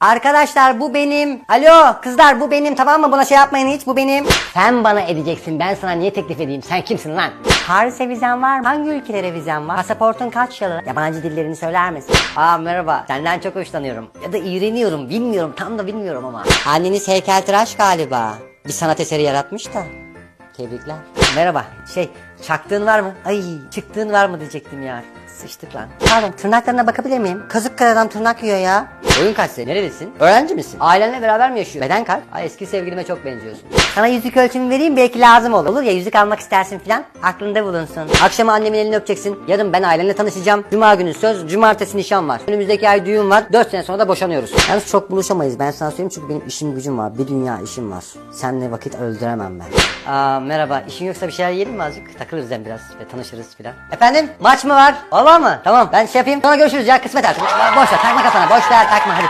Arkadaşlar bu benim. Alo kızlar bu benim tamam mı? Buna şey yapmayın hiç bu benim. Sen bana edeceksin. Ben sana niye teklif edeyim? Sen kimsin lan? Paris'e vizen var mı? Hangi ülkelere vizen var? Pasaportun kaç yılı? Yabancı dillerini söyler misin? Aa merhaba. Senden çok hoşlanıyorum. Ya da iğreniyorum. Bilmiyorum. Tam da bilmiyorum ama. Anneniz heykeltıraş galiba. Bir sanat eseri yaratmış da. Tebrikler. Merhaba. Şey, çaktığın var mı? Ay, çıktığın var mı diyecektim ya. Sıçtık lan. Pardon, tırnaklarına bakabilir miyim? Kazık kayadan tırnak yiyor ya. Boyun kaç senin? Neredesin? Öğrenci misin? Ailenle beraber mi yaşıyorsun? Beden kaç? Ay eski sevgilime çok benziyorsun. Sana yüzük ölçümü vereyim belki lazım olur. Olur ya yüzük almak istersin filan. Aklında bulunsun. Akşama annemin elini öpeceksin. Yarın ben ailenle tanışacağım. Cuma günü söz, cumartesi nişan var. Önümüzdeki ay düğün var. 4 sene sonra da boşanıyoruz. Yalnız çok buluşamayız. Ben sana söyleyeyim çünkü benim işim gücüm var. Bir dünya işim var. Seninle vakit öldüremem ben. Aa merhaba. İşin yoksa bir şeyler yiyelim mi azıcık? Takılırız hem biraz ve tanışırız filan. Efendim? Maç mı var? Valla mı? Tamam ben şey yapayım. Sonra görüşürüz ya kısmet artık. Boş ver takma kafana. Boş ver takma hadi.